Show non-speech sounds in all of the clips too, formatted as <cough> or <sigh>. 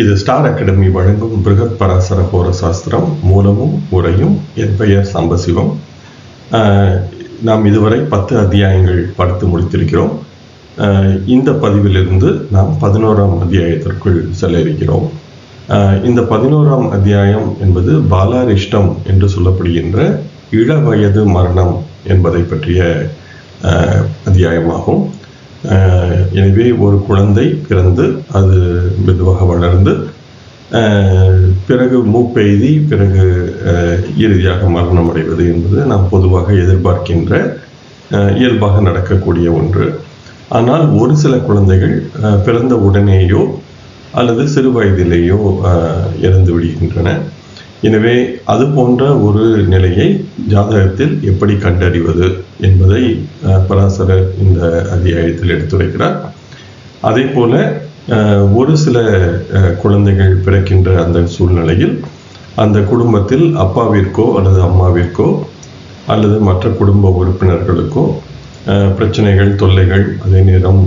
இது star academy வழங்கும் பிருகத் பராசர ஹோர சாஸ்திரம் மூலமும் உரையும் என் பெயர் சம்பசிவம். நாம் இதுவரை பத்து அத்தியாயங்கள் படித்து முடித்திருக்கிறோம். இந்த பதிவிலிருந்து நாம் பதினோராம் அத்தியாயத்திற்குள் செல்ல இருக்கிறோம் இந்த பதினோராம் அத்தியாயம் என்பது பாலாரிஷ்டம் என்று சொல்லப்படுகின்ற இளவயது மரணம் என்பதை பற்றிய அத்தியாயமாகும். எனவே ஒரு குழந்தை பிறந்து அது மெதுவாக வளர்ந்து பிறகு மூப்பெய்தி பிறகு இறுதியாக மரணம் அடைவது என்பது நாம் பொதுவாக எதிர்பார்க்கின்ற இயல்பாக நடக்கக்கூடிய ஒன்று. ஆனால் ஒரு சில குழந்தைகள் பிறந்த உடனேயோ அல்லது சிறு வயதிலேயோ இறந்து விடுகின்றன. எனவே அது போன்ற ஒரு நிலையை ஜாதகத்தில் எப்படி கண்டறிவது என்பதை பராசரர் இந்த அத்தியாயத்தில் எடுத்துரைக்கிறார். அதே போல ஒரு சில குழந்தைகள் பிறக்கின்ற அந்த சூழ்நிலையில் அந்த குடும்பத்தில் அப்பாவிற்கோ அல்லது அம்மாவிற்கோ அல்லது மற்ற குடும்ப உறுப்பினர்களுக்கோ பிரச்சனைகள் தொல்லைகள் அதே நேரம்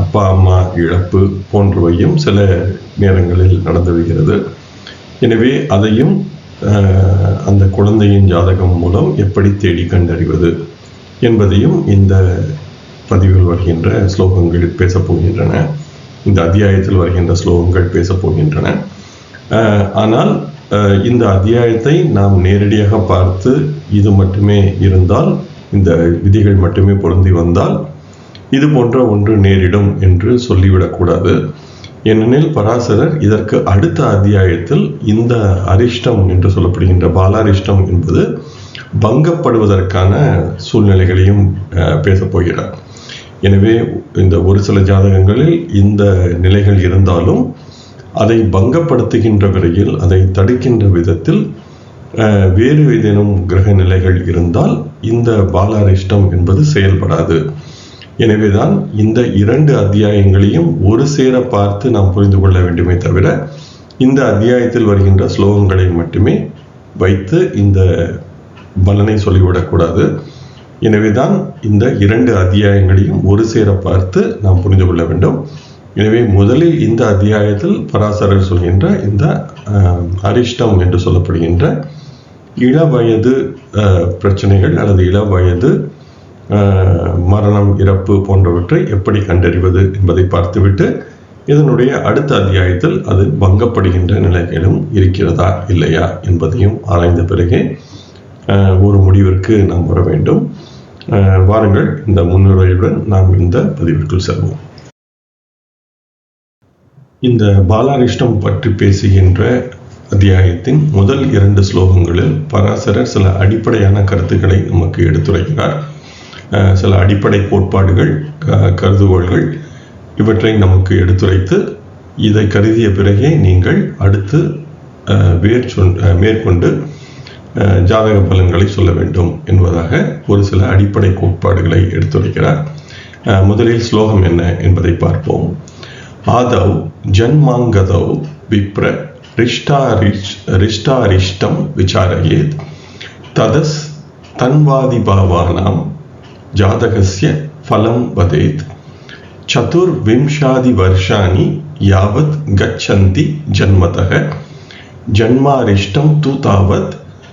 அப்பா அம்மா இழப்பு போன்றவையும் சில நேரங்களில் நடந்து வருகிறது. எனவே அதையும் அந்த குழந்தையின் ஜாதகம் மூலம் எப்படி தேடி கண்டறிவது என்பதையும் இந்த பதிவில் வருகின்ற ஸ்லோகங்கள் பேசப்போகின்றன இந்த அத்தியாயத்தில் வருகின்ற ஸ்லோகங்கள் பேசப்போகின்றன ஆனால் இந்த அத்தியாயத்தை நாம் நேரடியாக பார்த்து இது மட்டுமே இருந்தால் இந்த விதிகள் மட்டுமே பொருந்தி வந்தால் இது போன்ற ஒன்று நேரிடும் என்று சொல்லிவிடக்கூடாது ஏனெனில் பராசரர் இதற்கு அடுத்த அத்தியாயத்தில் இந்த அரிஷ்டம் என்று சொல்லப்படுகின்ற பாலாரிஷ்டம் என்பது பங்கப்படுவதற்கான சூழ்நிலைகளையும் பேசப்போகிறார் பேசப் போகிறார். எனவே இந்த ஒரு சில ஜாதகங்களில் இந்த நிலைகள் இருந்தாலும் அதை பங்கப்படுத்துகின்ற வரையில் அதை தடுக்கின்ற விதத்தில் வேறு ஏதேனும் கிரக நிலைகள் இருந்தால் இந்த பாலாரிஷ்டம் என்பது செயல்படாது. எனவேதான் இந்த இரண்டு அத்தியாயங்களையும் ஒரு சேர பார்த்து நாம் புரிந்து கொள்ள வேண்டுமே தவிர இந்த அத்தியாயத்தில் வருகின்ற ஸ்லோகங்களை மட்டுமே வைத்து இந்த பலனை சொல்லிவிடக்கூடாது எனவேதான் இந்த இரண்டு அத்தியாயங்களையும் ஒரு சேர பார்த்து நாம் புரிந்து கொள்ள வேண்டும். எனவே முதலில் இந்த அத்தியாயத்தில் பராசரர் சொல்கின்ற இந்த அரிஷ்டம் என்று சொல்லப்படுகின்ற இளவயது வயது பிரச்சனைகள் அல்லது இளவயது வயது மரணம் இறப்பு போன்றவற்றை எப்படி கண்டறிவது என்பதை பார்த்துவிட்டு இதனுடைய அடுத்த அத்தியாயத்தில் அது பங்கப்படுகின்ற நிலைகளும் இருக்கிறதா இல்லையா என்பதையும் ஆராய்ந்த பிறகே அஹ், ஒரு முடிவிற்கு நாம் வர வேண்டும். வாருங்கள் இந்த முன்னுரையுடன் நாம் இந்த பதிவிற்குள் செல்வோம். இந்த பாலாரிஷ்டம் பற்றி பேசுகின்ற அத்தியாயத்தின் முதல் இரண்டு ஸ்லோகங்களில் பராசரர் சில அடிப்படையான கருத்துக்களை நமக்கு எடுத்துரைக்கிறார். சில அடிப்படை கோட்பாடுகள் கருதுகோள்கள் இவற்றை நமக்கு எடுத்துரைத்து இதை கருதிய பிறகே நீங்கள் அடுத்து அஹ், மேற்கொண்டு ஜாதக பலன்களை சொல்ல வேண்டும் என்பதாக ஒரு சில அடிப்படை கோட்பாடுகளை எடுத்துரைக்கிறார். முதலில் ஸ்லோகம் என்ன என்பதை பார்ப்போம். ஆதவ் ஜன்மாங்கதவ் விப்ர ரிஷ்டாரிஷ் ரிஷ்டாரிஷ்டம் விசாரயேத். ததஸ் தன்வாதி பாவானாம் ஃபலம் வதேத் சதுர்விம்சாதி வருஷாணி யாவத் கச்சந்தி ஜன்மதக ஜன்மாரிஷ்டம் து தாவத்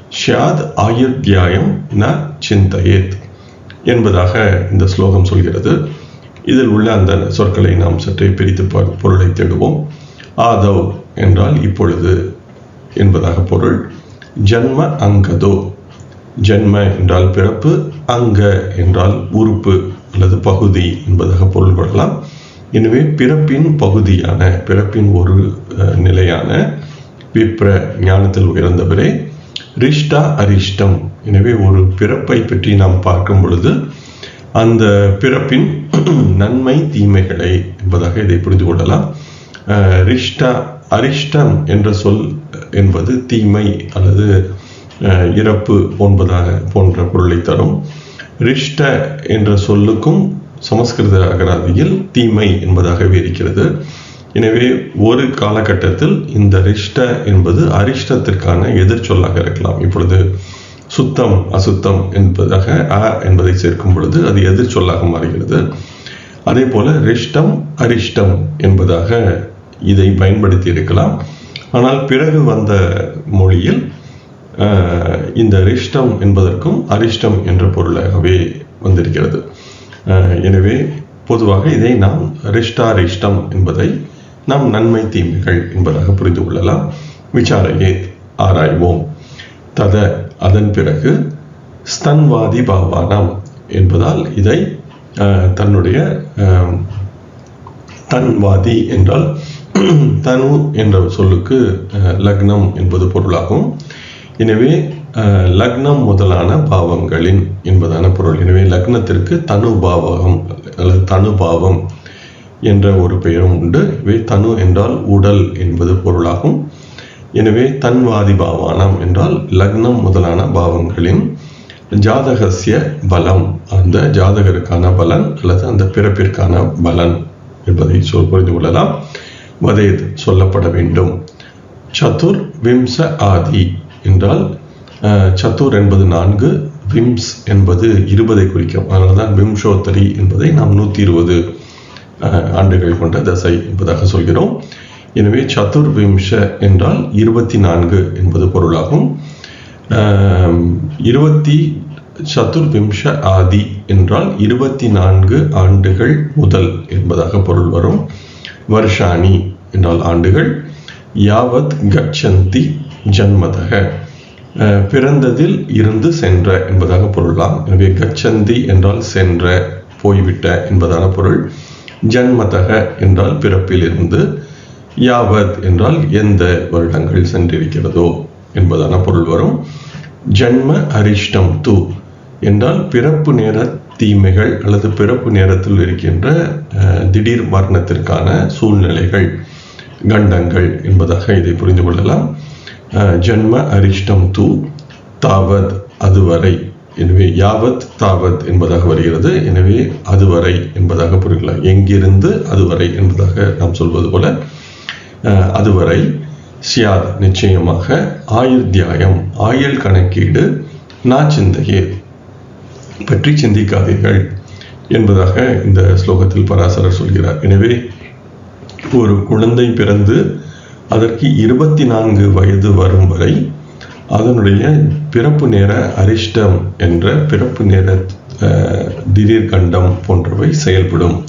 ஷியாத் ஆயுர்த்தியாயம் ந சிந்தையேத் என்பதாக இந்த ஸ்லோகம் சொல்கிறது। இதில் உள்ள அந்த சொற்களை நாம் சற்றே பிரித்து பொருளை தேடுவோம்। ஆதவ் என்றால் இப்பொழுது என்பதாக பொருள் ஜன்ம அங்கதோ ஜென்ம என்றால் பிறப்பு அங்க என்றால் உறுப்பு அல்லது பகுதி என்பதாக பொருள் கொள்ளலாம் எனவே பிறப்பின் பகுதியான பிறப்பின் ஒரு நிலையான விப்ர ஞானத்தில் உயர்ந்தவரே. ரிஷ்டா அரிஷ்டம். எனவே ஒரு பிறப்பை பற்றி நாம் பார்க்கும் பொழுது அந்த பிறப்பின் <clears throat> நன்மை தீமைகளை என்பதாக இதை புரிந்து கொள்ளலாம். ரிஷ்டா அரிஷ்டம் என்ற சொல் என்பது தீமை அல்லது இறப்பு போன்பதாக போன்ற பொருளை தரும். ரிஷ்ட என்ற சொல்லுக்கும் சமஸ்கிருத அகராதியில் தீமை என்பதாகவே இருக்கிறது எனவே ஒரு காலகட்டத்தில் இந்த ரிஷ்ட என்பது அரிஷ்டத்திற்கான எதிர்ச்சொல்லாக இருக்கலாம். இப்பொழுது சுத்தம் அசுத்தம் என்பதாக அ என்பதை சேர்க்கும் பொழுது அது எதிர்ச்சொல்லாக மாறுகிறது. அதே போல ரிஷ்டம் அரிஷ்டம் என்பதாக இதை பயன்படுத்தி இருக்கலாம். ஆனால் பிறகு வந்த மொழியில் இந்த ரிஷ்டம் என்பதற்கும் அரிஷ்டம் என்ற பொருளாகவே வந்திருக்கிறது. எனவே பொதுவாக இதை நாம் ரிஷ்டாரிஷ்டம் என்பதை நாம் நன்மை தீமைகள் என்பதாக புரிந்து கொள்ளலாம். விசாரையே ஆராய்வோம். தத அதன் பிறகு ஸ்தன்வாதி பாவானம் என்பதால் இதை தன்னுடைய தன்வாதி என்றால் தனு என்ற சொல்லுக்கு லக்னம் என்பது பொருளாகும். எனவே லக்னம் முதலான பாவங்களின் என்பதான பொருள். எனவே லக்னத்திற்கு தனு பாவகம் அல்லது தனு பாவம் என்ற ஒரு பெயரும் உண்டு. இவை தனு என்றால் உடல் என்பது பொருளாகும். எனவே தன்வாதி பாவானம் என்றால் லக்னம் முதலான பாவங்களின் ஜாதகசிய பலம். அந்த ஜாதகருக்கான பலன் அல்லது அந்த பிறப்பிற்கான பலன் என்பதை சொல் புரிந்து கொள்ளலாம். வதேத் சொல்லப்பட வேண்டும். சதுர் விம்ச ஆதி. என்றால் சத்துர் என்பது நான்கு விம்ஸ் என்பது இருபதை குறிக்கும். அதனால தான் விம்சோத்தரி என்பதை நாம் நூற்றி இருபது ஆண்டுகள் கொண்ட தசை என்பதாக சொல்கிறோம். எனவே சதுர் விம்ச என்றால் இருபத்தி நான்கு என்பது பொருளாகும். இருபத்தி சத்துர் சதுர்விம்ச ஆதி என்றால் இருபத்தி நான்கு ஆண்டுகள் முதல் என்பதாக பொருள் வரும். வருஷாணி என்றால் ஆண்டுகள். யாவத் கச்சந்தி ஜன்மதக. அஹ், பிறந்ததில் இருந்து சென்ற என்பதாக பொருளாம் எனவே கச்சந்தி என்றால் சென்ற போய்விட்ட என்பதான பொருள். ஜன்மதக என்றால் பிறப்பிலிருந்து யாவத் என்றால் எந்த வருடங்கள் சென்றிருக்கிறதோ என்பதான பொருள் வரும். ஜன்ம அரிஷ்டம் து என்றால் பிறப்பு நேர தீமைகள் அல்லது பிறப்பு நேரத்தில் இருக்கின்ற அஹ், திடீர் மரணத்திற்கான சூழ்நிலைகள் கண்டங்கள் என்பதாக இதை புரிந்து கொள்ளலாம். ஜென்ம அரிஷ்டம் து தாவத் அதுவரை. எனவே யாவத் தாவத் என்பதாக வருகிறது. எனவே அதுவரை என்பதாக புரிக்கலாம் எங்கிருந்து அதுவரை என்பதாக நாம் சொல்வது போல அதுவரை சியாத் நிச்சயமாக ஆயுர்த்தியாயம் ஆயுள் கணக்கீடு நான் சிந்தையே பற்றி சிந்திக்காதீர்கள் என்பதாக இந்த ஸ்லோகத்தில் பராசரர் சொல்கிறார். எனவே ஒரு குழந்தை பிறந்து அதற்கு இருபத்தி நான்கு வயது வரும் வரை அதனுடைய பிறப்பு நேர அரிஷ்டம் என்ற பிறப்பு நேர திடீர் கண்டம் போன்றவை செயல்படும்.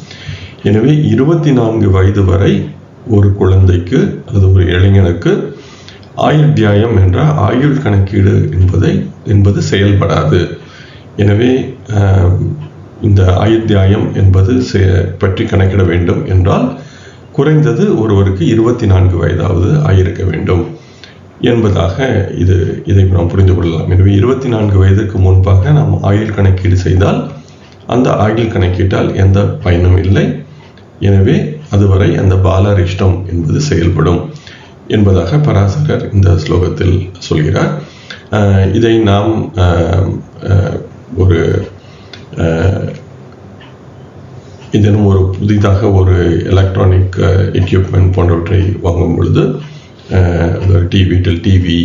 எனவே இருபத்தி நான்கு வயது வரை ஒரு குழந்தைக்கு அல்லது ஒரு இளைஞனுக்கு ஆயுர்த்தியாயம் என்ற ஆயுள் கணக்கீடு என்பதை என்பது செயல்படாது. எனவே இந்த ஆயுத்தியாயம் என்பது செ- பற்றி கணக்கிட வேண்டும் என்றால் குறைந்தது ஒருவருக்கு இருபத்தி நான்கு வயதாவது ஆயிருக்க வேண்டும் என்பதாக இது இதை நாம் புரிந்து கொள்ளலாம். எனவே இருபத்தி நான்கு வயதுக்கு முன்பாக நாம் ஆயுள் கணக்கீடு செய்தால் அந்த ஆயுள் கணக்கீட்டால் எந்த பயனும் இல்லை. எனவே அதுவரை அந்த பாலரிஷ்டம் என்பது செயல்படும் என்பதாக பராசரர் இந்த ஸ்லோகத்தில் சொல்கிறார். இதை நாம் ஒரு இதனும் ஒரு புதிதாக ஒரு எலக்ட்ரானிக் எக்யூப்மெண்ட் uh, போன்றவற்றை வாங்கும் பொழுது uh, ஒரு டிவி வீட்டில் டிவி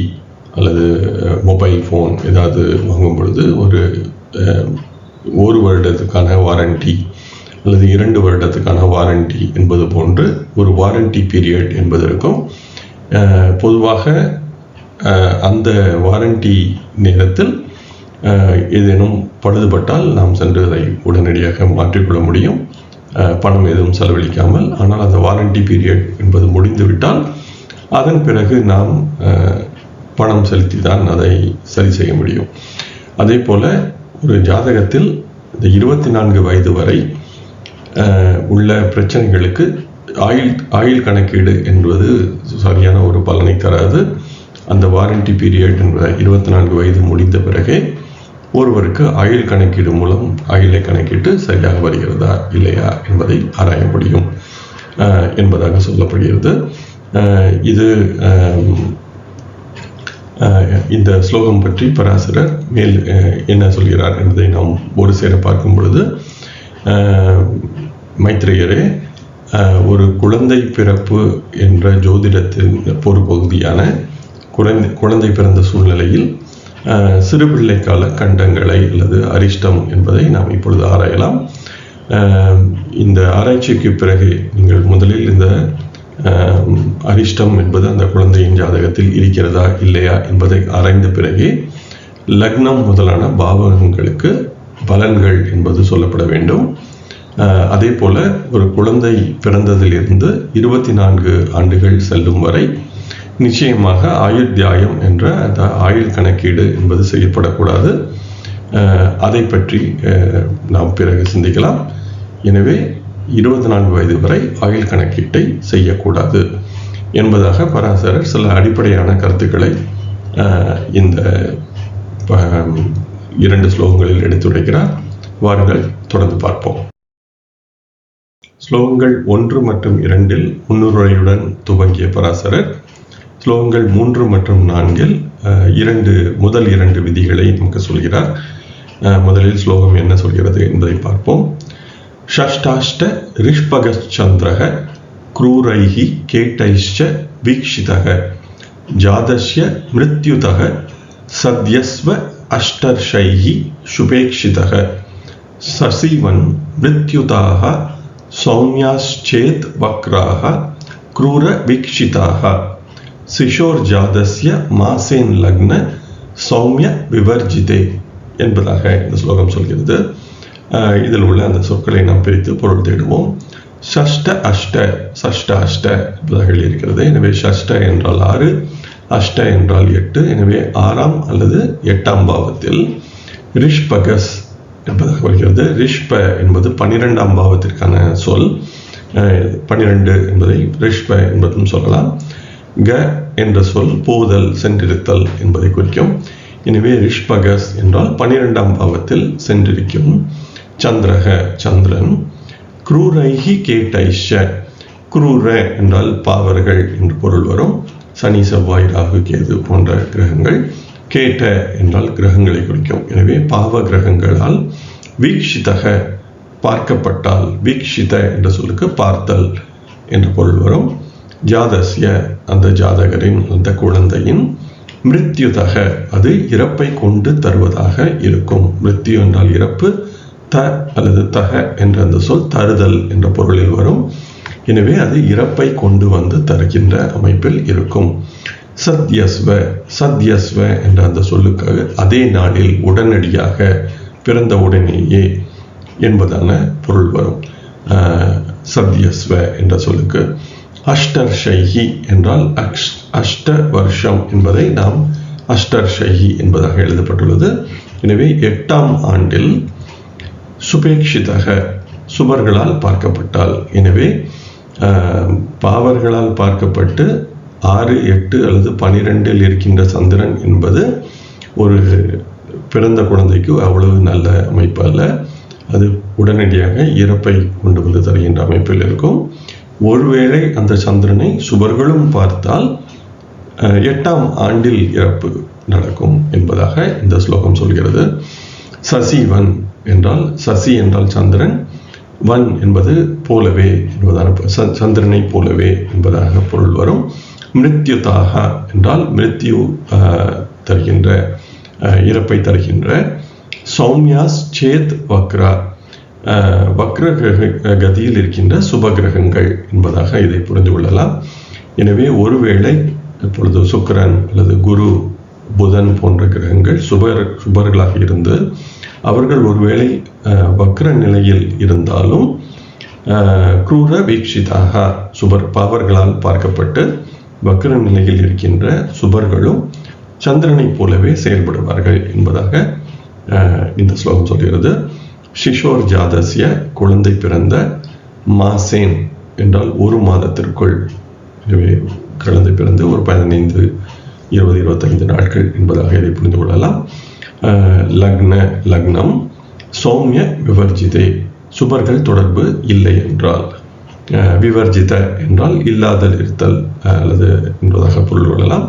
அல்லது uh, மொபைல் ஃபோன் ஏதாவது வாங்கும் பொழுது ஒரு ஒரு வருடத்துக்கான வாரண்டி அல்லது இரண்டு வருடத்துக்கான வாரண்டி என்பது போன்று ஒரு வாரண்டி பீரியட் என்பது இருக்கும் பொதுவாக அந்த வாரண்டி நேரத்தில் ஏதேனும் பழுதுபட்டால் நாம் சென்று அதை உடனடியாக மாற்றிக்கொள்ள முடியும். பணம் எதுவும் செலவழிக்காமல் ஆனால் அந்த வாரண்டி பீரியட் என்பது முடிந்துவிட்டால் அதன் பிறகு நாம் பணம் செலுத்தி தான் அதை சரி செய்ய முடியும். அதே போல ஒரு ஜாதகத்தில் இந்த இருபத்தி நான்கு வயது வரை உள்ள பிரச்சனைகளுக்கு ஆயில் ஆயில் கணக்கீடு என்பது சரியான ஒரு பலனை தராது. அந்த வாரண்டி பீரியட் என்பதை இருபத்தி நான்கு வயது முடிந்த பிறகே ஒருவருக்கு ஆயுள் கணக்கீடு மூலம் ஆயுளை கணக்கிட்டு சரியாக வருகிறதா இல்லையா என்பதை ஆராய முடியும் என்பதாக சொல்லப்படுகிறது. இது இந்த ஸ்லோகம் பற்றி பராசரர் மேல் என்ன சொல்கிறார் என்பதை நாம் ஒரு சேர பார்க்கும் பொழுது மைத்ரேயரே ஒரு குழந்தை பிறப்பு என்ற ஜோதிடத்தின் ஒரு பகுதியான குழந்தை குழந்தை பிறந்த சூழ்நிலையில் சிறுபிள்ளை கால கண்டங்களை அல்லது அரிஷ்டம் என்பதை நாம் இப்பொழுது ஆராயலாம். இந்த ஆராய்ச்சிக்கு பிறகு நீங்கள் முதலில் இந்த அரிஷ்டம் என்பது அந்த குழந்தையின் ஜாதகத்தில் இருக்கிறதா இல்லையா என்பதை ஆராய்ந்த பிறகே லக்னம் முதலான பாவகங்களுக்கு பலன்கள் என்பது சொல்லப்பட வேண்டும். அதே போல ஒரு குழந்தை பிறந்ததிலிருந்து இருபத்தி நான்கு ஆண்டுகள் செல்லும் வரை நிச்சயமாக ஆயுர்த்தியாயம் என்ற அந்த ஆயுள் கணக்கீடு என்பது செய்யப்படக்கூடாது. அதை பற்றி நாம் பிறகு சிந்திக்கலாம். எனவே இருபத்தி நான்கு வயது வரை ஆயுள் கணக்கீட்டை செய்யக்கூடாது என்பதாக பராசரர் சில அடிப்படையான கருத்துக்களை இந்த இரண்டு ஸ்லோகங்களில் எடுத்துரைக்கிறார். வாருங்கள் தொடர்ந்து பார்ப்போம். ஸ்லோகங்கள் ஒன்று மற்றும் இரண்டில் முன்னுரையுடன் துவங்கிய பராசரர் ஸ்லோகங்கள் மூன்று மற்றும் நான்கில் இரண்டு முதல் இரண்டு விதிகளை நமக்கு சொல்கிறார். முதலில் ஸ்லோகம் என்ன சொல்கிறது என்பதை பார்ப்போம். ஷஷ்டாஷ்ட ரிஷ்பகச்சந்திரக குரூரைஹி கேட்டைஷ்ச வீக்ஷிதக ஜாதஸ்ய மிருத்யுதக சத்யஸ்வ அஷ்டர்ஷைஹி சுபேக்ஷிதக சசிவன் மிருத்யுதாக சௌமியாச்சேத் வக்ராக வீக்ஷிதாக சிஷோர்ஜாதஸ்ய மாசேன் லக்ன சௌமிய விவர்ஜிதே என்பதாக இந்த ஸ்லோகம் சொல்கிறது. இதில் உள்ள அந்த சொற்களை நாம் பிரித்து பொருள் தேடுவோம். ஷஷ்ட அஷ்ட சஷ்ட அஷ்ட என்பதாக இருக்கிறது எனவே ஷஷ்ட என்றால் ஆறு அஷ்ட என்றால் எட்டு எனவே ஆறாம் அல்லது எட்டாம் பாவத்தில் ரிஷ்பகஸ் என்பதாக வருகிறது. ரிஷ்ப என்பது பன்னிரெண்டாம் பாவத்திற்கான சொல். பன்னிரெண்டு என்பதை ரிஷ்ப என்பதும் சொல்லலாம். க என்ற சொல் போதல் சென்றிருத்தல் என்பதை குறிக்கும். எனவே ரிஷ்பகஸ் என்றால் பன்னிரெண்டாம் பாவத்தில் சென்றிருக்கும். சந்திரக சந்திரன். குரூரைஹி கேட்டைஷ. குரூர என்றால் பாவர்கள் என்று பொருள் வரும். சனி செவ்வாய் ராகு கேது போன்ற கிரகங்கள். கேட்ட என்றால் கிரகங்களை குறிக்கும். எனவே பாவ கிரகங்களால் வீக்ஷிதக பார்க்கப்பட்டால் வீக்ஷித என்ற சொல்லுக்கு பார்த்தல் என்ற பொருள் வரும். ஜாதஸ்ய அந்த ஜாதகரின் அந்த குழந்தையின் மிருத்யுதக அது இறப்பை கொண்டு தருவதாக இருக்கும். மிருத்யு என்றால் இறப்பு த அல்லது தக என்ற அந்த சொல் தருதல் என்ற பொருளில் வரும். எனவே அது இறப்பை கொண்டு வந்து தருகின்ற அமைப்பில் இருக்கும். சத்யஸ்வ சத்யஸ்வ என்ற அந்த சொல்லுக்காக அதே நாளில் உடனடியாக பிறந்த உடனேயே என்பதான பொருள் வரும். சத்யஸ்வ என்ற சொல்லுக்கு. அஷ்டர்ஷைஹி என்றால் அக்ஷ் அஷ்ட வருஷம் என்பதை நாம் அஷ்டர்ஷைஹி என்பதாக எழுதப்பட்டுள்ளது. எனவே எட்டாம் ஆண்டில் சுபேட்சிதக சுபர்களால் பார்க்கப்பட்டால் எனவே பாவர்களால் பார்க்கப்பட்டு ஆறு எட்டு அல்லது பனிரெண்டில் இருக்கின்ற சந்திரன் என்பது ஒரு பிறந்த குழந்தைக்கு அவ்வளவு நல்ல அமைப்பு அல்ல அது உடனடியாக இறப்பை கொண்டு வந்து தருகின்ற அமைப்பில் இருக்கும். ஒருவேளை அந்த சந்திரனை சுபர்களும் பார்த்தால் எட்டாம் ஆண்டில் இறப்பு நடக்கும் என்பதாக இந்த ஸ்லோகம் சொல்கிறது. சசிவன் என்றால் சசி என்றால் சந்திரன் வன் என்பது போலவே என்பதான சந்திரனை போலவே என்பதாக பொருள் வரும். மிருத்யுதாக என்றால் மிருத்யு தருகின்ற இறப்பை தருகின்ற. சௌமியாஸ் சேத் வக்ரா வக்ர கிரக கதியில் இருக்கின்ற சுப கிரகங்கள் என்பதாக இதை புரிந்து கொள்ளலாம். எனவே ஒருவேளை இப்பொழுது சுக்கரன் அல்லது குரு புதன் போன்ற கிரகங்கள் சுபர் சுபர்களாக இருந்து அவர்கள் ஒருவேளை வக்ர நிலையில் இருந்தாலும் குரூர வீக்ஷிதாக சுபர் பாவர்களால் பார்க்கப்பட்டு வக்ர நிலையில் இருக்கின்ற சுபர்களும் சந்திரனைப் போலவே செயல்படுவார்கள் என்பதாக இந்த ஸ்லோகம் சொல்கிறது. ஷிஷோர் ஜாதசிய குழந்தை பிறந்த மாசேன் என்றால் ஒரு மாதத்திற்குள். எனவே குழந்தை பிறந்து ஒரு பதினைந்து இருபது இருபத்தைந்து நாட்கள் என்பதாக இதை புரிந்து கொள்ளலாம். லக்ன லக்னம் சௌமிய விவர்ஜிதே. சுபர்கள் தொடர்பு இல்லை என்றால் விவர்ஜித என்றால் இல்லாதல் இருத்தல் அல்லது என்பதாக பொருள் கொள்ளலாம்.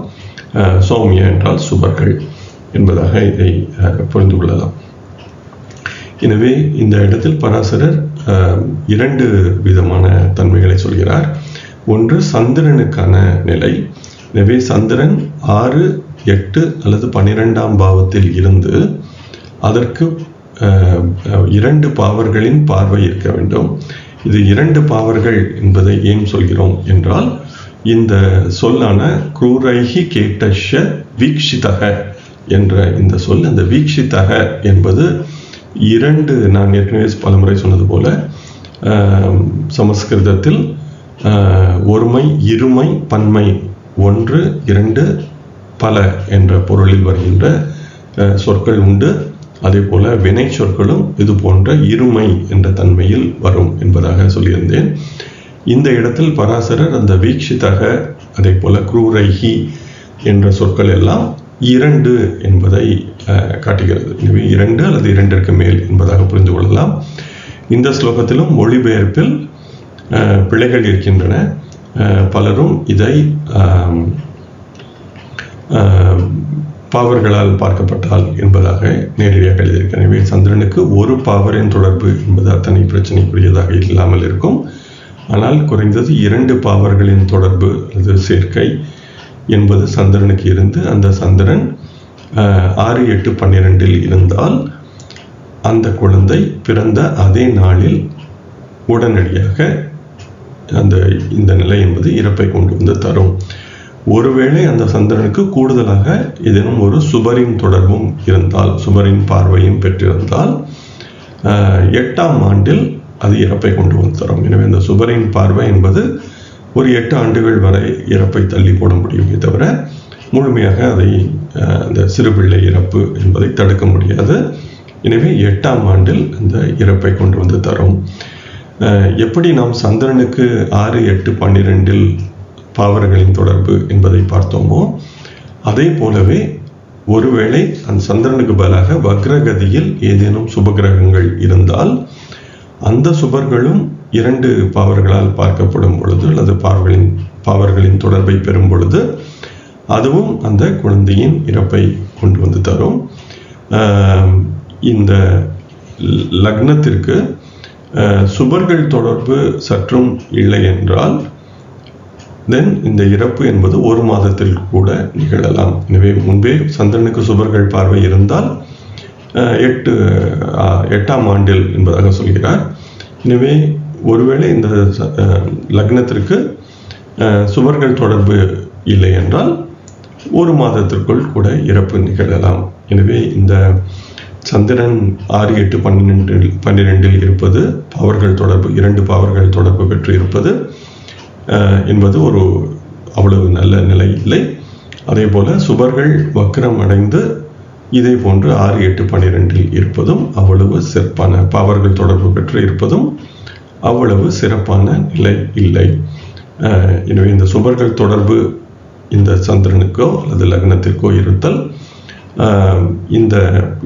சௌமிய என்றால் சுபர்கள் என்பதாக இதை புரிந்து கொள்ளலாம். எனவே இந்த இடத்தில் பராசரர் இரண்டு விதமான தன்மைகளை சொல்கிறார். ஒன்று சந்திரனுக்கான நிலை. எனவே சந்திரன் ஆறு எட்டு அல்லது பன்னிரெண்டாம் பாவத்தில் இருந்து அதற்கு இரண்டு பாவர்களின் பார்வை இருக்க வேண்டும். இது இரண்டு பாவர்கள் என்பதை ஏன் சொல்கிறோம் என்றால் இந்த சொல்லான குரூரைகி கேட்டஷ வீக்ஷிதக என்ற இந்த சொல் அந்த வீக்ஷிதக என்பது இரண்டு நான் ஏற்கனவே பலமுறை சொன்னது போல சமஸ்கிருதத்தில் ஒருமை இருமை பன்மை ஒன்று இரண்டு பல என்ற பொருளில் வருகின்ற சொற்கள் உண்டு. அதே போல வினை சொற்களும் இது போன்ற இருமை என்ற தன்மையில் வரும் என்பதாக சொல்லியிருந்தேன். இந்த இடத்தில் பராசரர் அந்த வீக்ஷிதக அதே போல குரூரைஹி என்ற சொற்கள் எல்லாம் இரண்டு என்பதை காட்டுகிறது. எனவே இரண்டு அல்லது இரண்டிற்கு மேல் என்பதாக புரிந்து கொள்ளலாம். இந்த ஸ்லோகத்திலும் மொழிபெயர்ப்பில் பிழைகள் இருக்கின்றன. பலரும் இதை பாவர்களால் பார்க்கப்பட்டால் என்பதாக நேரடியாக எழுதியிருக்க எனவே சந்திரனுக்கு ஒரு பாவரின் தொடர்பு என்பது அத்தனை பிரச்சனைக்குரியதாக இல்லாமல் இருக்கும். ஆனால் குறைந்தது இரண்டு பாவர்களின் தொடர்பு அல்லது சேர்க்கை என்பது சந்திரனுக்கு இருந்து அந்த சந்திரன் ஆறு எட்டு பன்னிரெண்டில் இருந்தால் அந்த குழந்தை பிறந்த அதே நாளில் உடனடியாக அந்த இந்த நிலை என்பது இறப்பை கொண்டு வந்து தரும். ஒருவேளை அந்த சந்திரனுக்கு கூடுதலாக ஏதேனும் ஒரு சுபரின் தொடர்பும் இருந்தால் சுபரின் பார்வையும் பெற்றிருந்தால் எட்டாம் ஆண்டில் அது இறப்பை கொண்டு வந்து தரும். எனவே இந்த சுபரின் பார்வை என்பது ஒரு எட்டு ஆண்டுகள் வரை இறப்பை தள்ளி போட முடியுமே தவிர முழுமையாக அதை அந்த சிறுபிள்ளை இறப்பு என்பதை தடுக்க முடியாது. எனவே எட்டாம் ஆண்டில் அந்த இறப்பை கொண்டு வந்து தரும். எப்படி நாம் சந்திரனுக்கு ஆறு எட்டு பன்னிரெண்டில் பாவர்களின் தொடர்பு என்பதை பார்த்தோமோ அதே போலவே ஒருவேளை அந்த சந்திரனுக்கு பதிலாக வக்ரகதியில் ஏதேனும் சுபகிரகங்கள் இருந்தால் அந்த சுபர்களும் இரண்டு பாவர்களால் பார்க்கப்படும் பொழுது அல்லது பாவர்களின் பாவர்களின் தொடர்பை பெறும் பொழுது அதுவும் அந்த குழந்தையின் இறப்பை கொண்டு வந்து தரும். இந்த லக்னத்திற்கு சுபர்கள் தொடர்பு சற்றும் இல்லை என்றால் தென் இந்த இறப்பு என்பது ஒரு மாதத்தில் கூட நிகழலாம். எனவே முன்பே சந்திரனுக்கு சுபர்கள் பார்வை இருந்தால் எட்டு எட்டாம் ஆண்டில் என்பதாக சொல்கிறார். எனவே ஒருவேளை இந்த ச- லக்னத்திற்கு சுபர்கள் தொடர்பு இல்லை என்றால் ஒரு மாதத்திற்குள் கூட இறப்பு நிகழலாம். எனவே இந்த சந்திரன் ஆறு எட்டு பன்னிரெண்டில் பன்னிரெண்டில் இருப்பது பவர்கள் தொடர்பு இரண்டு பவர்கள் தொடர்பு பெற்று இருப்பது என்பது ஒரு அவ்வளவு நல்ல நிலை இல்லை. அதே போல சுபர்கள் வக்கரம் அடைந்து இதே போன்று ஆறு எட்டு பன்னிரெண்டில் இருப்பதும் அவ்வளவு சிறப்பான பவர்கள் தொடர்பு பெற்று இருப்பதும் அவ்வளவு சிறப்பான நிலை இல்லை. எனவே இந்த சுபர்கள் தொடர்பு இந்த சந்திரனுக்கோ அல்லது லக்னத்திற்கோ இருத்தல் இந்த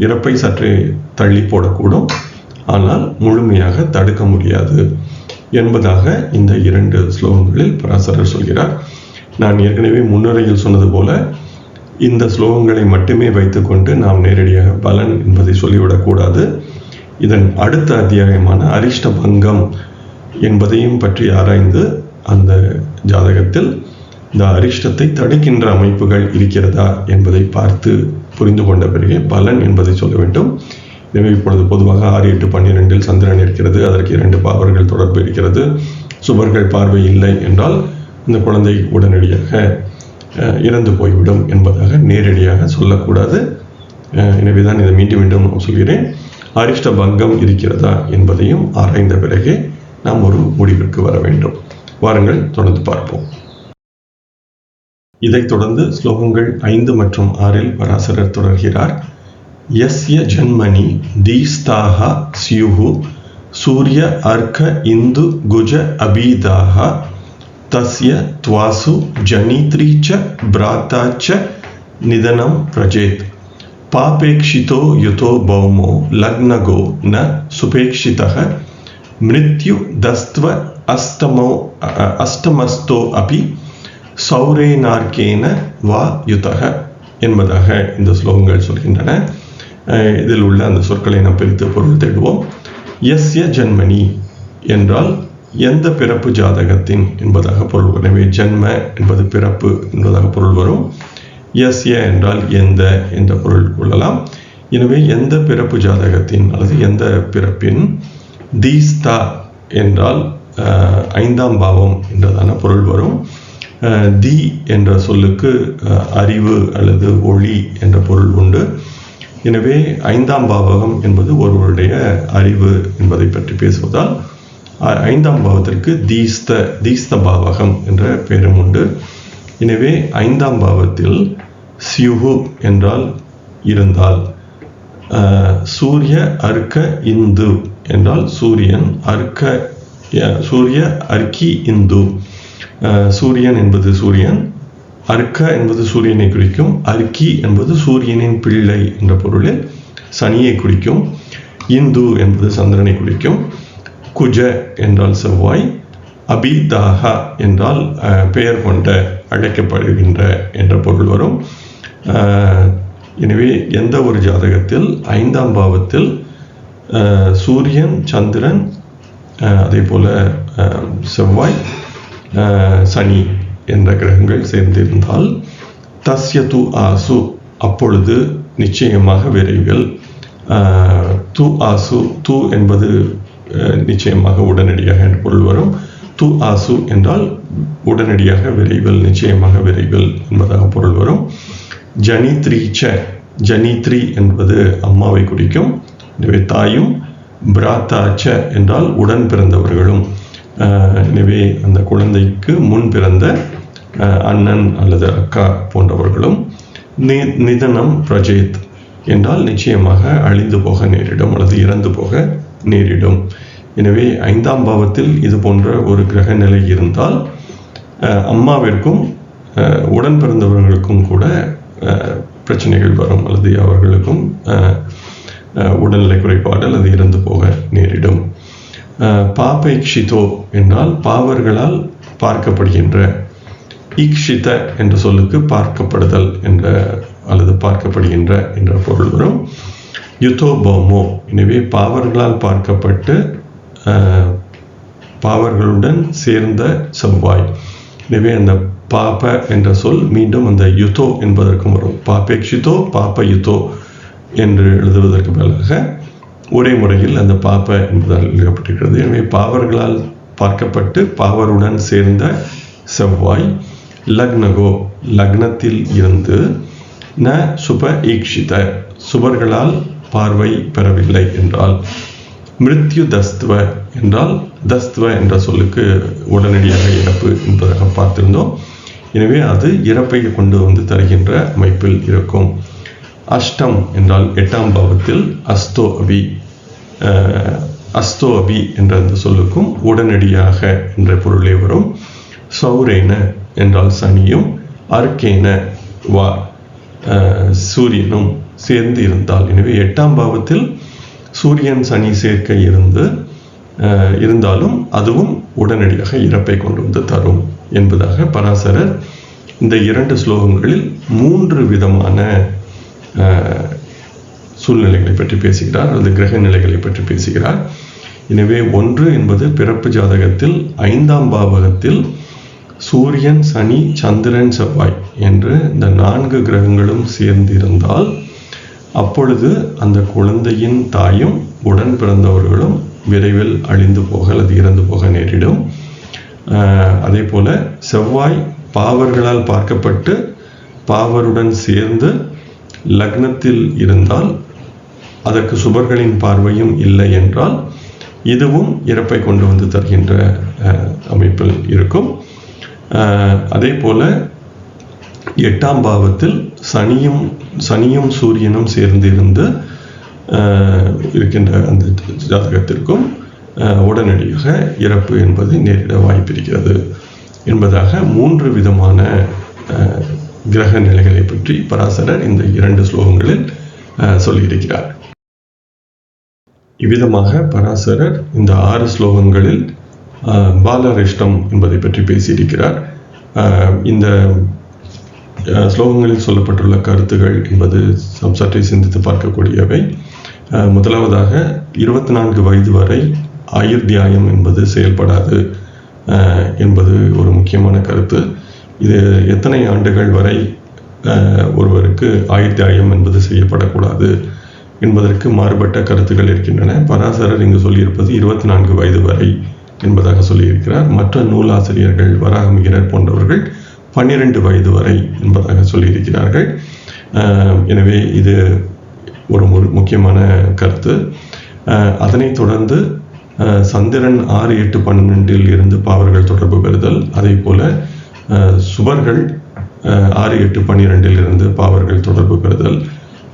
இறப்பை சற்றே தள்ளி போடக்கூடும். ஆனால் முழுமையாக தடுக்க முடியாது என்பதாக இந்த இரண்டு ஸ்லோகங்களில் பராசரர் சொல்கிறார். நான் ஏற்கனவே முன்னுரையில் சொன்னது போல இந்த ஸ்லோகங்களை மட்டுமே வைத்துக்கொண்டு நாம் நேரடியாக பலன் என்பதை சொல்லிவிடக்கூடாது இதன் அடுத்த அத்தியாயமான அரிஷ்ட பங்கம் என்பதையும் பற்றி ஆராய்ந்து அந்த ஜாதகத்தில் இந்த அரிஷ்டத்தை தடுக்கின்ற அமைப்புகள் இருக்கிறதா என்பதை பார்த்து புரிந்து கொண்ட பிறகு பலன் என்பதை சொல்ல வேண்டும். எனவே இப்பொழுது பொதுவாக ஆறு எட்டு பன்னிரெண்டில் சந்திரன் இருக்கிறது. அதற்கு இரண்டு பாவர்கள் தொடர்பு இருக்கிறது. சுவர்கள் பார்வை இல்லை என்றால் இந்த குழந்தை உடனடியாக இறந்து போய்விடும் என்பதாக நேரடியாக சொல்லக்கூடாது. எனவே தான் இதை மீண்டும் மீண்டும் நான் சொல்கிறேன். அரிஷ்ட பங்கம் இருக்கிறதா என்பதையும் ஆராய்ந்த பிறகே நாம் ஒரு முடிவிற்கு வர வேண்டும். வாருங்கள் தொடர்ந்து பார்ப்போம். இதைத் தொடர்ந்து ஸ்லோகங்கள் ஐந்து மற்றும் ஆறில் பராசரர் தொடர்கிறார். எஸ்ய ஜன்மணி தீஸ்தாக ஸ்யுகு சூரிய அர்க்க இந்து குஜ அபீதாக தஸ்ய துவாசு ஜனித்ரீ ச நிதனம் பிரஜேத். பாபேக்ஷிதோ யுதோ பௌமோ லக்னகோ ந சுபேக்ஷிதக மிருத்யு தஸ்துவ அஸ்தமோ அஸ்தமஸ்தோ அபி சௌரேனார்கேன வா யுதக என்பதாக இந்த ஸ்லோகங்கள் சொல்கின்றன. இதில் உள்ள அந்த சொற்களை நாம் பிரித்து பொருள் தேடுவோம். எஸ்ய ஜென்மணி என்றால் எந்த பிறப்பு ஜாதகத்தின் என்பதாக பொருள். வரும் எனவே ஜென்ம என்பது பிறப்பு என்பதாக பொருள் வரும். எஸ்ய என்றால் எந்த என்ற பொருள் கொள்ளலாம். எனவே எந்த பிறப்பு ஜாதகத்தின் அல்லது எந்த பிறப்பின் தீஸ்தா என்றால் ஐந்தாம் பாவம் என்றதான பொருள் வரும். தி என்ற சொல்லுக்கு அறிவு அல்லது ஒளி என்ற பொருள் உண்டு. எனவே ஐந்தாம் பாவகம் என்பது ஒருவருடைய அறிவு என்பதை பற்றி பேசுவதால் ஐந்தாம் பாவத்திற்கு தீஸ்த தீஸ்த பாவகம் என்ற பெயரும் உண்டு. எனவே ஐந்தாம் பாவத்தில் சியுகு என்றால் இருந்தால் சூரிய அர்க்க இந்து என்றால் சூரியன் அர்க்க சூரிய அர்க்கி இந்து சூரியன் என்பது சூரியன் அர்க்க என்பது சூரியனை குறிக்கும் அர்க்கி என்பது சூரியனின் பிள்ளை என்ற பொருளில் சனியை குறிக்கும் இந்து என்பது சந்திரனை குறிக்கும் குஜ என்றால் செவ்வாய் அபிதாகா என்றால் பெயர் கொண்ட அழைக்கப்படுகின்ற என்ற பொருள் வரும். எனவே எந்த ஒரு ஜாதகத்தில் ஐந்தாம் பாவத்தில் சூரியன் சந்திரன் அதே போல செவ்வாய் சனி என்ற கிரகங்கள் சேர்ந்திருந்தால் தஸ்ய து ஆசு அப்பொழுது நிச்சயமாக விரைவில் து ஆசு து என்பது நிச்சயமாக உடனடியாக என்று பொருள் வரும். து ஆசு என்றால் உடனடியாக விரைவில் நிச்சயமாக விரைவில் என்பதாக பொருள் வரும். ஜனித்ரீச்ச ச ஜனித்ரி என்பது அம்மாவை குறிக்கும். எனவே தாயும் பிராத்தா ச என்றால் உடன் பிறந்தவர்களும். எனவே அந்த குழந்தைக்கு முன் பிறந்த அண்ணன் அல்லது அக்கா போன்றவர்களும் நி நிதனம் பிரஜேத் என்றால் நிச்சயமாக அழிந்து போக நேரிடும் அல்லது இறந்து போக நேரிடும். எனவே ஐந்தாம் பாவத்தில் இது போன்ற ஒரு கிரக நிலை இருந்தால் அம்மாவிற்கும் உடன் பிறந்தவர்களுக்கும் கூட பிரச்சனைகள் வரும் அல்லது அவர்களுக்கும் உடல்நிலை குறைபாடு அல்லது இறந்து போக நேரிடும். பாபைக்ஷிதோ என்றால் பாவர்களால் பார்க்கப்படுகின்ற ஈக்ஷித என்ற சொல்லுக்கு பார்க்கப்படுதல் என்ற அல்லது பார்க்கப்படுகின்ற என்ற பொருள் வரும். யுத்தோபோமோ எனவே பாவர்களால் பார்க்கப்பட்டு பாவர்களுடன் சேர்ந்த செவ்வாய். எனவே அந்த பாப என்ற சொல் மீண்டும் அந்த யுதோ என்பதற்கும் வரும். பாபேக்ஷிதோ பாப யுதோ என்று எழுதுவதற்கு பதிலாக ஒரே முறையில் அந்த பாப்ப என்பதால் எழுதப்பட்டிருக்கிறது. எனவே பாவர்களால் பார்க்கப்பட்டு பாவருடன் சேர்ந்த செவ்வாய் லக்னகோ லக்னத்தில் இருந்து ந சுப ஈக்ஷித சுபர்களால் பார்வை பெறவில்லை என்றால் மிருத்யு தஸ்துவ என்றால் தஸ்துவ என்ற சொல்லுக்கு உடனடியாக இறப்பு என்பதாக பார்த்திருந்தோம். எனவே அது இறப்பை கொண்டு வந்து தருகின்ற அமைப்பில் இருக்கும். அஷ்டம் என்றால் எட்டாம் பாவத்தில் அஸ்தோ அபி அஸ்தோபி என்ற அந்த சொல்லுக்கும் உடனடியாக என்ற பொருளே வரும். சௌரேன என்றால் சனியும் அர்க்கேன வா சூரியனும் சேர்ந்து இருந்தால். எனவே எட்டாம் பாவத்தில் சூரியன் சனி சேர்க்கை இருந்து இருந்தாலும் அதுவும் உடனடியாக இறப்பை கொண்டு வந்து தரும் என்பதாக பராசரர் இந்த இரண்டு ஸ்லோகங்களில் மூன்று விதமான சூழ்நிலைகளை பற்றி பேசுகிறார் அல்லது கிரக நிலைகளை பற்றி பேசுகிறார். எனவே ஒன்று என்பது பிறப்பு ஜாதகத்தில் ஐந்தாம் பாவகத்தில் சூரியன் சனி சந்திரன் செவ்வாய் என்று இந்த நான்கு கிரகங்களும் சேர்ந்திருந்தால் அப்பொழுது அந்த குழந்தையின் தாயும் உடன் பிறந்தவர்களும் விரைவில் அழிந்து போக அல்லது இறந்து போக நேரிடும். அதே போல செவ்வாய் பாவர்களால் பார்க்கப்பட்டு பாவருடன் சேர்ந்து லக்னத்தில் இருந்தால் அதற்கு சுபர்களின் பார்வையும் இல்லை என்றால் இதுவும் இறப்பை கொண்டு வந்து தருகின்ற அமைப்பில் இருக்கும். அதே போல எட்டாம் பாவத்தில் சனியும் சனியும் சூரியனும் சேர்ந்து இருந்து இருக்கின்ற அந்த ஜாதகத்திற்கும் உடனடியாக இறப்பு என்பது நேரிட வாய்ப்பிருக்கிறது என்பதாக மூன்று விதமான கிரக நிலைகளை பற்றி பராசரர் இந்த இரண்டு ஸ்லோகங்களில் சொல்லியிருக்கிறார். இவ்விதமாக பராசரர் இந்த ஆறு ஸ்லோகங்களில் பாலரிஷ்டம் என்பதை பற்றி பேசியிருக்கிறார். இந்த ஸ்லோகங்களில் சொல்லப்பட்டுள்ள கருத்துகள் என்பது சம் சற்றே சிந்தித்து பார்க்கக்கூடியவை. முதலாவதாக இருபத்தி நான்கு வயது வரை ஆயுர்தியாயம் என்பது செயல்படாது என்பது ஒரு முக்கியமான கருத்து. இது எத்தனை ஆண்டுகள் வரை ஒருவருக்கு ஒருவருக்கு ஆயுர்த்தியாயம் என்பது செய்யப்படக்கூடாது. என்பதற்கு மாறுபட்ட கருத்துக்கள் இருக்கின்றன. பராசரர் இங்கு சொல்லியிருப்பது இருபத்தி நான்கு வயது வரை என்பதாக சொல்லியிருக்கிறார். மற்ற நூலாசிரியர்கள் வராகமிகரர் போன்றவர்கள் பன்னிரண்டு வயது வரை என்பதாக சொல்லியிருக்கிறார்கள். எனவே இது ஒரு மு- முக்கியமான கருத்து. அதனைத் தொடர்ந்து சந்திரன் ஆறு எட்டு பன்னெண்டில் இருந்து பாவர்கள் தொடர்பு பெறுதல். அதே போல சுவர்கள் ஆறு எட்டு பன்னிரெண்டில் இருந்து பாவர்கள் தொடர்பு பெறுதல்.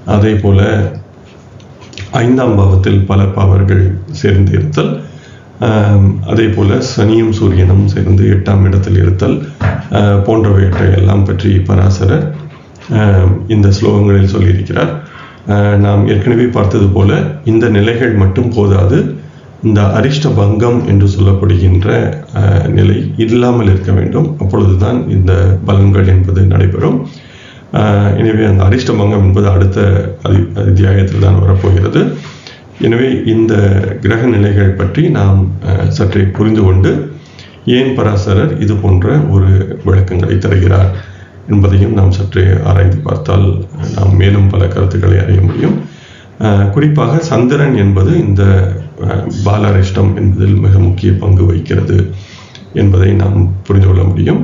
அதே போல ஐந்தாம் பாவத்தில் பல பாவர்கள் சேர்ந்து இருத்தல் அதே போல சனியும் சூரியனும் சேர்ந்து எட்டாம் இடத்தில் இருத்தல் போன்றவற்றை எல்லாம் பற்றி பராசரர் இந்த ஸ்லோகங்களில் சொல்லியிருக்கிறார். நாம் ஏற்கனவே பார்த்தது போல இந்த நிலைகள் மட்டும் போதாது இந்த அரிஷ்ட பங்கம் என்று சொல்லப்படுகின்ற நிலை இல்லாமல் இருக்க வேண்டும். அப்பொழுதுதான் இந்த பலன்கள் என்பது நடைபெறும். எனவே அந்த அரிஷ்டபங்கம் என்பது அடுத்த அதி அத்தியாயத்தில் தான் வரப்போகிறது. எனவே இந்த கிரக நிலைகள் பற்றி நாம் சற்றே புரிந்து கொண்டு ஏன் பராசரர் இது போன்ற ஒரு விளக்கங்களை தருகிறார் என்பதையும் நாம் சற்றே ஆராய்ந்து பார்த்தால் நாம் மேலும் பல கருத்துக்களை அறிய முடியும். குறிப்பாக சந்திரன் என்பது இந்த ஆஹ், பாலாரிஷ்டம் என்பதில் மிக முக்கிய பங்கு வகிக்கிறது என்பதை நாம் புரிந்து கொள்ள முடியும்.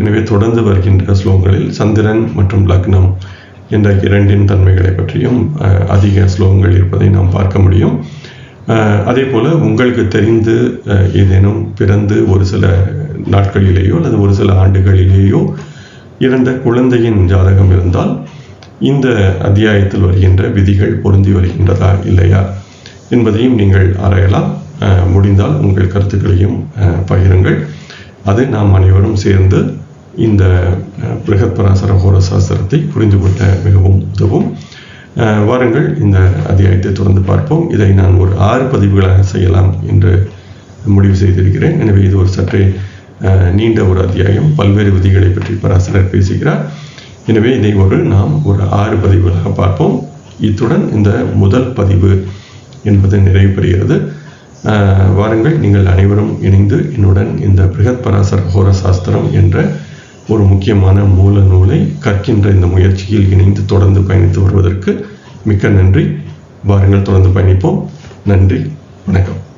எனவே தொடர்ந்து வருகின்ற ஸ்லோகங்களில் சந்திரன் மற்றும் லக்னம் என்ற இரண்டின் தன்மைகளை பற்றியும் அதிக ஸ்லோகங்கள் இருப்பதை நாம் பார்க்க முடியும். அதே போல் உங்களுக்கு தெரிந்து ஏதேனும் பிறந்து ஒரு சில நாட்களிலேயோ அல்லது ஒரு சில ஆண்டுகளிலேயோ இறந்த குழந்தையின் ஜாதகம் இருந்தால் இந்த அத்தியாயத்தில் வருகின்ற விதிகள் பொருந்தி வருகின்றதா இல்லையா என்பதையும் நீங்கள் ஆராயலாம். முடிந்தால் உங்கள் கருத்துக்களையும் பகிருங்கள். அது நாம் அனைவரும் சேர்ந்து இந்த அஹ், பிருகத் பராசர ஹோர சாஸ்திரத்தை புரிந்து கொள்ள மிகவும் உதவும். வாருங்கள் இந்த அத்தியாயத்தை தொடர்ந்து பார்ப்போம். இதை நான் ஒரு ஆறு பதிவுகளாக செய்யலாம் என்று முடிவு செய்திருக்கிறேன். எனவே இது ஒரு சற்றே நீண்ட ஒரு அத்தியாயம். பல்வேறு விதிகளை பற்றி பராசரர் பேசுகிறார். எனவே இதை ஒரு நாம் ஒரு ஆறு பதிவுகளாக பார்ப்போம். இத்துடன் இந்த முதல் பதிவு என்பது நிறைவு பெறுகிறது. வாருங்கள் நீங்கள் அனைவரும் இணைந்து என்னுடன் இந்த பிருகத் பராசர ஹோர சாஸ்திரம் என்ற ஒரு முக்கியமான மூல நூலை கற்கின்ற இந்த முயற்சியில் இணைந்து தொடர்ந்து பயணித்து வருவதற்கு மிக்க நன்றி. வாருங்கள் தொடர்ந்து பயணிப்போம். நன்றி வணக்கம்.